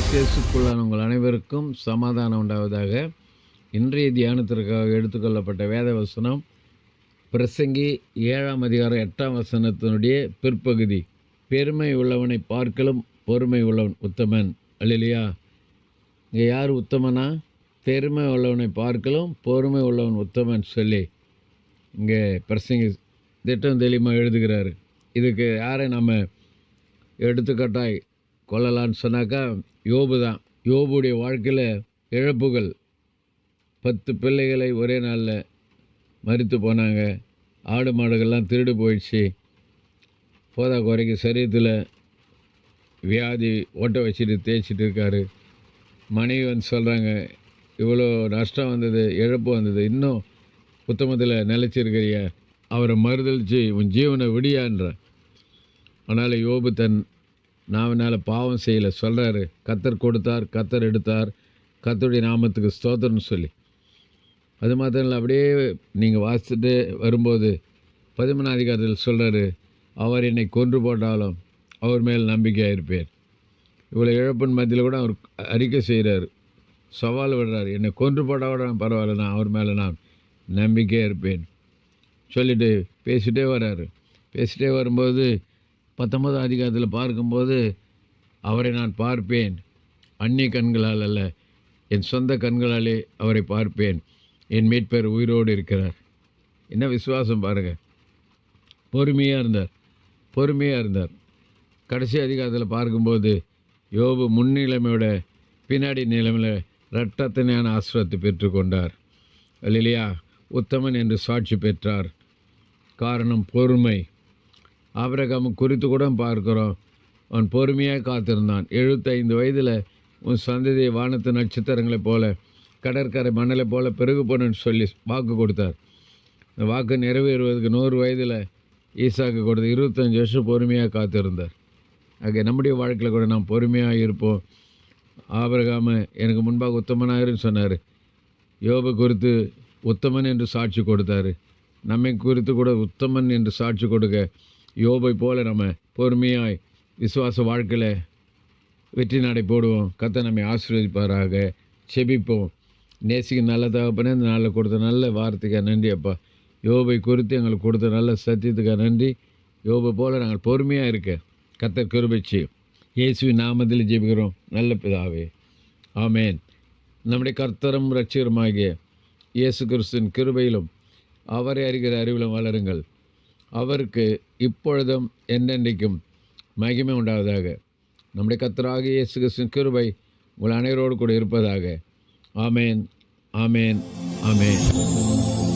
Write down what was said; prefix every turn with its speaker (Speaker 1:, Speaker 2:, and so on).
Speaker 1: கிறிஸ்தியஸுக்குள்ளான உங்கள் அனைவருக்கும் சமாதானம் உண்டாவதாக. இன்றைய தியானத்திற்காக எடுத்துக்கொள்ளப்பட்ட வேத வசனம் பிரசங்கி ஏழாம் அதிகாரம் எட்டாம் வசனத்தினுடைய பிற்பகுதி. பெருமை உள்ளவனை பார்க்கலும் பொறுமை உள்ளவன் உத்தமன். அல்லையா இங்கே யார் உத்தமனா? பெருமை உள்ளவனை பார்க்கலும் பொறுமை உள்ளவன் உத்தமன் சொல்லி இங்கே பிரசங்கி திட்டம் தெளிவாக எழுதுகிறாரு. இதுக்கு யாரை நம்ம எடுத்துக்காட்டாய் கொள்ளலான்னு சொன்னாக்கா யோபு தான். யோபுடைய வாழ்க்கையில் இழப்புகள். பத்து பிள்ளைகளை ஒரே நாளில் மறித்து போனாங்க. ஆடு மாடுகள்லாம் திருடு போயிடுச்சு. போதா குறைக்கு சரீரத்தில் வியாதி ஓட்ட வச்சுட்டு தேய்ச்சிட்டு இருக்காரு. மனைவி வந்து சொல்கிறாங்க இவ்வளோ நஷ்டம் வந்தது இழப்பு வந்தது. இன்னும் புத்தமத்தில் நிலச்சிருக்கிறிய. அவரை மறுதளித்து உன் ஜீவனை விடியான்ற. அதனால் யோபு தன் நாவனால் பாவம் செய்யலை. சொல்கிறாரு கத்தர் கொடுத்தார் கத்தர் எடுத்தார் கத்தருடைய நாமத்துக்கு ஸ்தோத்திரம்னு சொல்லி. அது மாத்திரம் இல்லை அப்படியே நீங்கள் வாசிச்சுட்டு வரும்போது பதிமூணாம் அதிகாரத்தில் சொல்கிறாரு அவர் என்னை கொன்று போட்டாலும் அவர் மேல் நம்பிக்கையாக இருப்பேன். இவ்வளோ இழப்பின் மத்தியில் கூட அவர் அறிக்கை செய்கிறார் சவால் விடுறார் என்னை கொன்று போட்டால் கூட பரவாயில்ல நான் அவர் மேலே நான் நம்பிக்கையாக இருப்பேன். சொல்லிட்டு பேசிகிட்டே வர்றாரு. பேசிகிட்டே வரும்போது பத்தொன்பதாம் அதிகாரத்தில் பார்க்கும்போது அவரை நான் பார்ப்பேன். அந்நிய கண்களால் அல்ல என் சொந்த கண்களாலே அவரை பார்ப்பேன். என் மீட்பர் உயிரோடு இருக்கிறார். என்ன விசுவாசம் பாருங்கள் பொறுமையாக இருந்தார். பொறுமையாக இருந்தார். கடைசி அதிகாரத்தில் பார்க்கும்போது யோபு முன்னிலைமையோட பின்னாடி நிலைமையில் இரட்டத்தினான ஆசிரத்தை பெற்றுக்கொண்டார் இல்லையா உத்தமன் என்று சாட்சி பெற்றார். காரணம் பொறுமை. ஆபிரகாம் குறித்து கூட பார்க்கிறோம். அவன் பொறுமையாக காத்திருந்தான். எழுபத்தைந்து வயதில் உன் சந்ததியை வானத்து நட்சத்திரங்களைப் போல கடற்கரை மணலை போல பெருகு போனன்னு சொல்லி வாக்கு கொடுத்தார். அந்த வாக்கு நிறைவேறுவதற்கு நூறு வயதில் ஈசாக்கு கொடுத்து இருபத்தஞ்சி வருஷம் பொறுமையாக காத்திருந்தார். ஆக நம்முடைய வாழ்க்கையில் கூட நாம் பொறுமையாக இருப்போம். ஆபிரகாம எனக்கு முன்பாக உத்தமனாயிருன்னு சொன்னார். யோபு குறித்து உத்தமன் என்று சாட்சி கொடுத்தாரு. நம்மை குறித்து கூட உத்தமன் என்று சாட்சி கொடுக்க யோபை போல் நம்ம பொறுமையாய் விசுவாச வாழ்க்கையில் வெற்றி நடை போடுவோம். கத்தை நம்மை ஆசீர்வதிப்பாராக. செபிப்போம். நேசிக்கு நல்ல தகப்பனே இந்த நாளில் கொடுத்த நல்ல வார்த்தைக்காக நன்றி அப்பா. யோபை குறித்து எங்களுக்கு கொடுத்த நல்ல சத்தியத்துக்காக நன்றி. யோபை போல் நாங்கள் பொறுமையாக இருக்க. கத்தர் கிருபிச்சு இயேசுவின் நாமத்தில் ஜெபிக்கிறோம். நல்ல பிதாவே. ஆமேன். நம்முடைய கர்த்தரும் ரட்சிகருமாகிய இயேசு கிறிஸ்துவின் கிருபையிலும் அவரை அறிகிற அறிவிலும் வளருங்கள். அவருக்கு இப்பொழுதும் என்றென்றைக்கும் மகிமை உண்டாவதாக. நம்முடைய கத்தராக இயேசு கிருஷ்ணன் கிருபை உங்கள் அனைவரோடு கூட இருப்பதாக. ஆமேன் ஆமேன் ஆமேன்.